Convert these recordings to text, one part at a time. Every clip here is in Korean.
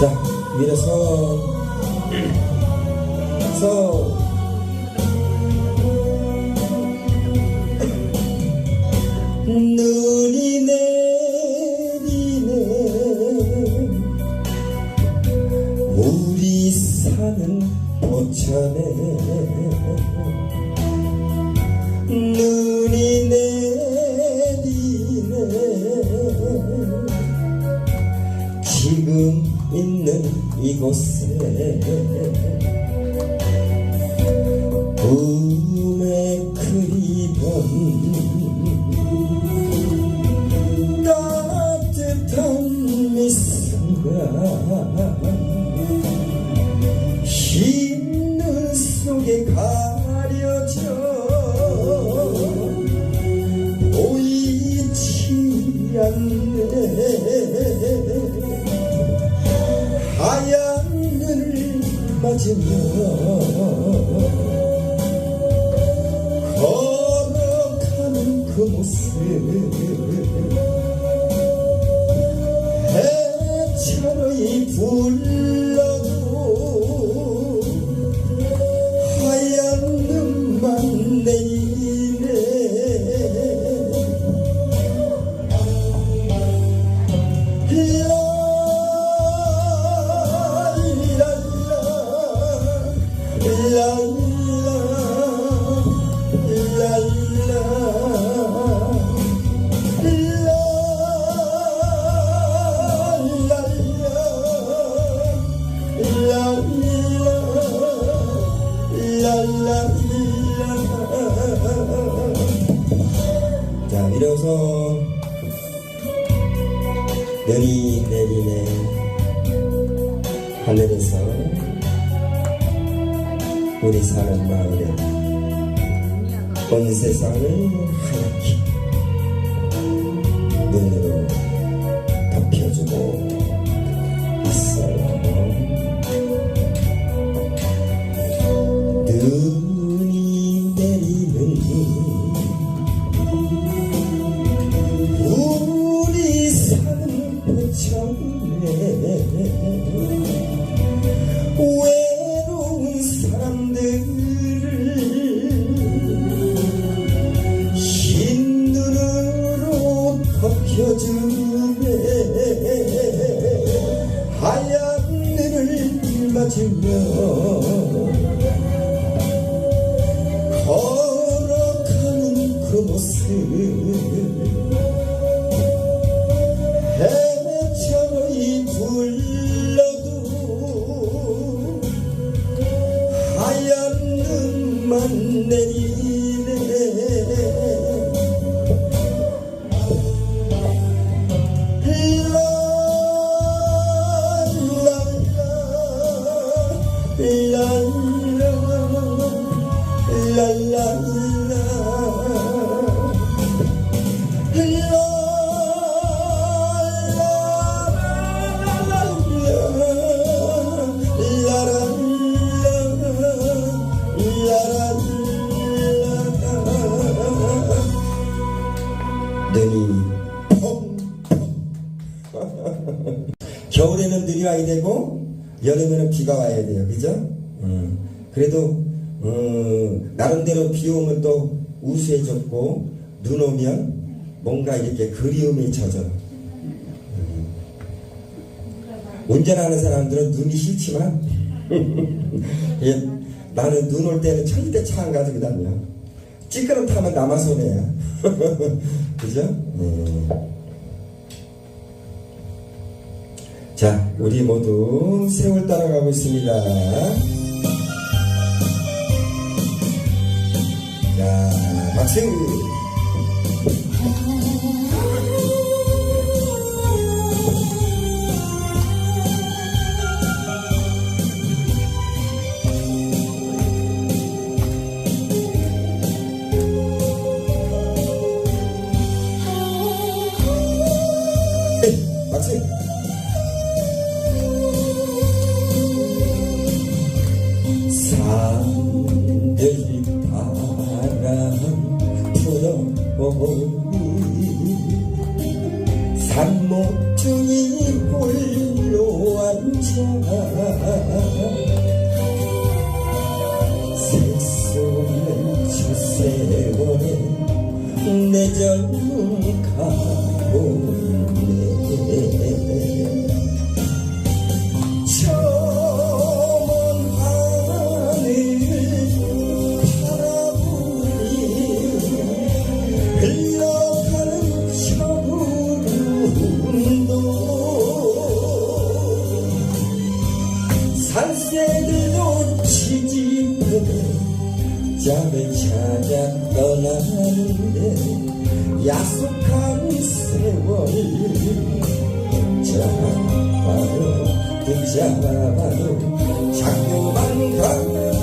자, 밀어서, 서, 눈이 내리네. 우리 사는 포천에 있는 이곳에 해처 자, 이래서 별이 내리네. 하늘에서 우리 사는 마을에 온 세상을 하얗게 Well 그래도 음, 나름대로 비 오면 또 우수해졌고 눈 오면 뭔가 이렇게 그리움에 젖어 음. 운전하는 사람들은 눈이 싫지만 예, 나는 눈 올 때는 절대 차 안 가지고 다녀 찌끄러 타면 나만 손해야 그죠? 음. 자, 우리 모두 세월 따라가고 있습니다. 박 주세원에 내전 가고 내 tình sẽ là bao nhiêu chẳng nhiều bản thân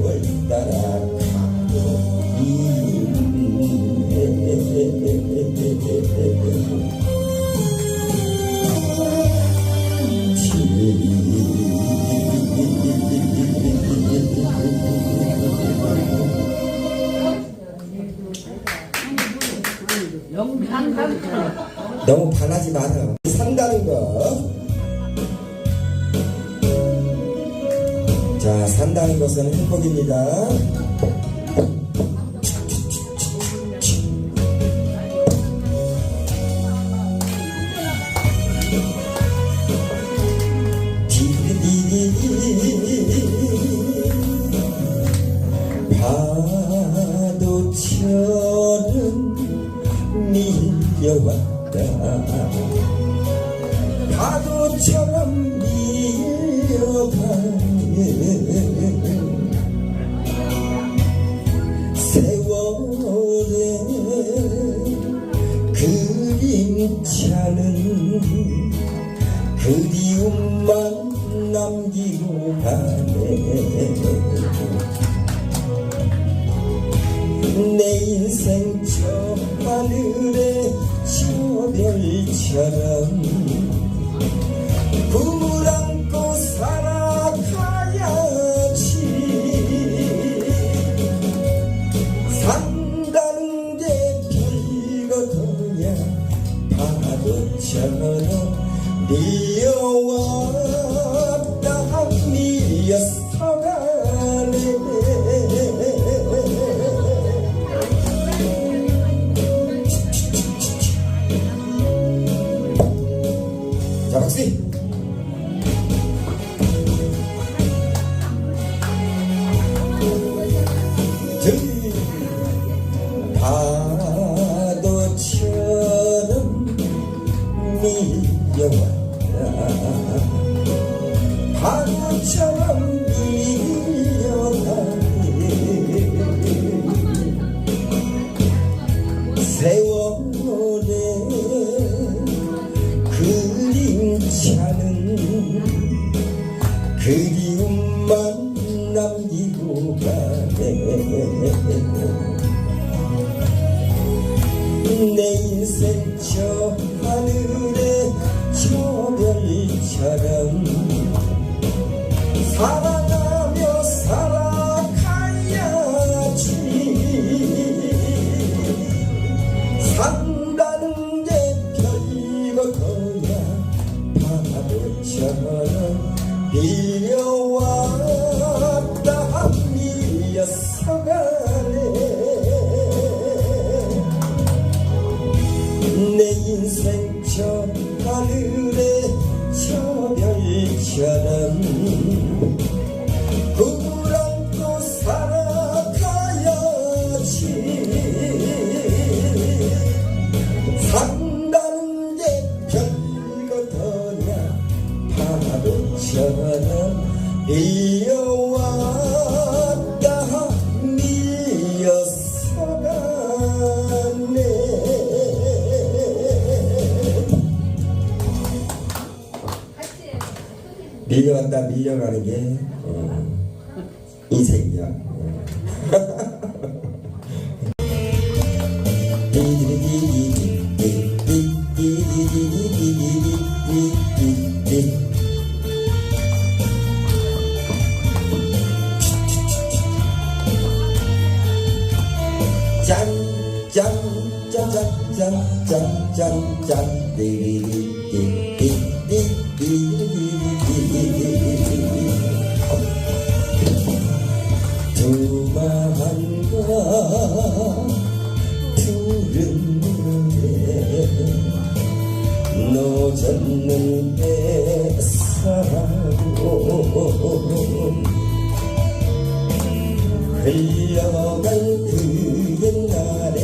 vuelvo a 내 인생 저 하늘의 저 별처럼 내 인생 저 하늘의 초별이처럼 사랑 달려갈 그의 날에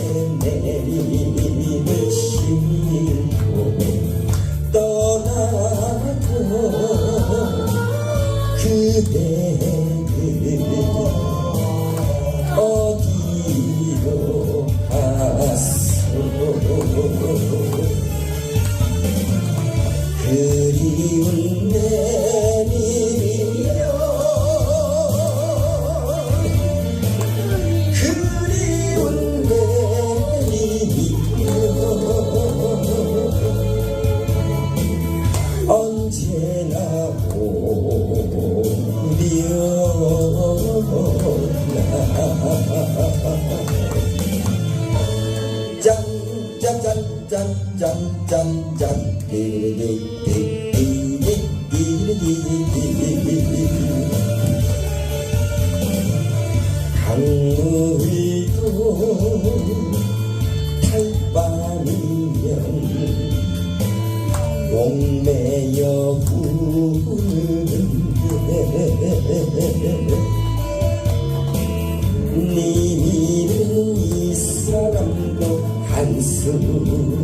Lord.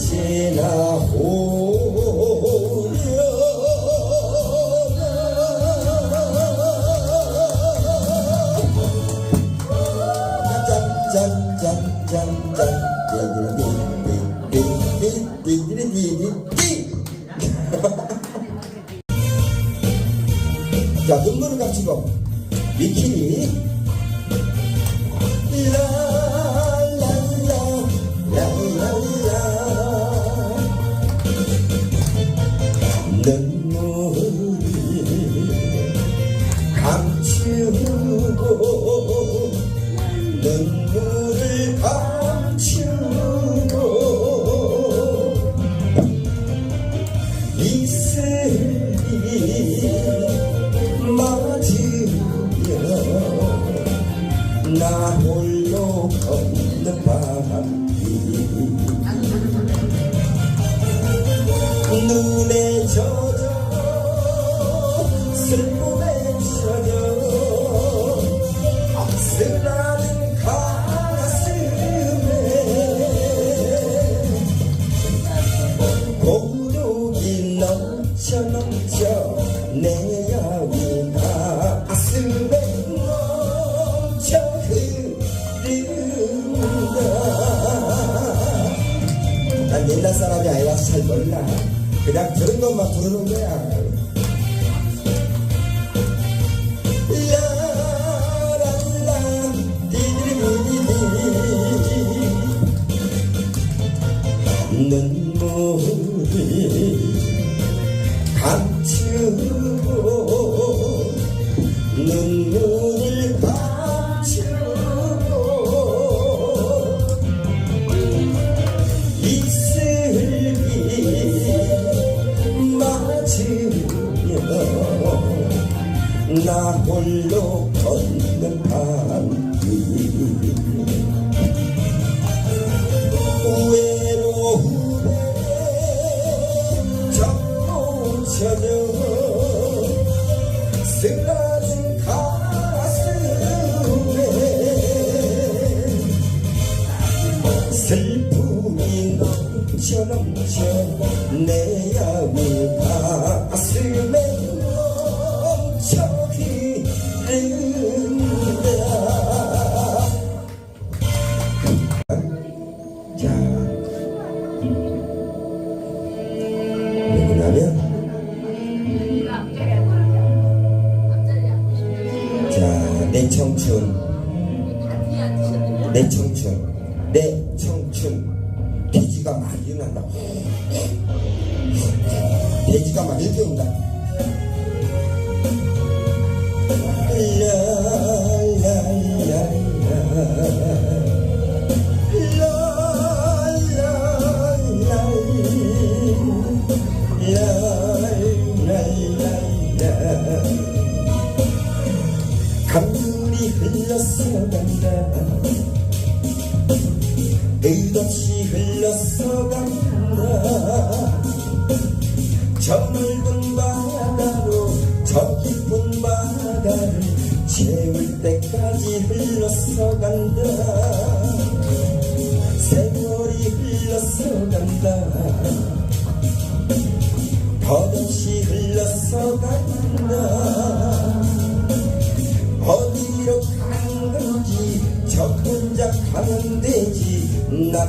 起了火。 감추고 눈물을 감추고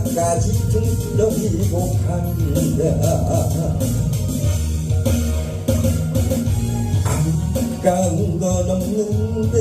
등 떠밀고 간다 아까운 건 없는데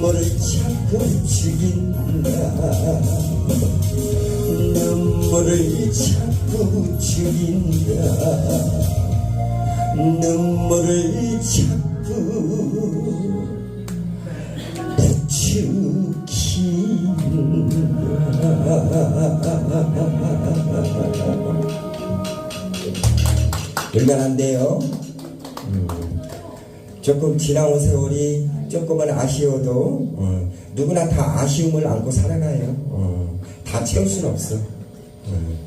눈물을 자꾸 죽인다. 눈물을 자꾸 죽인다. 눈물을 자꾸 부추긴다. 얼마나인데요? 음, 조금 지나온 세월이 조금은 아쉬워도 어, 누구나 다 아쉬움을 안고 살아가요. 어, 다 채울 수는 없어. 어.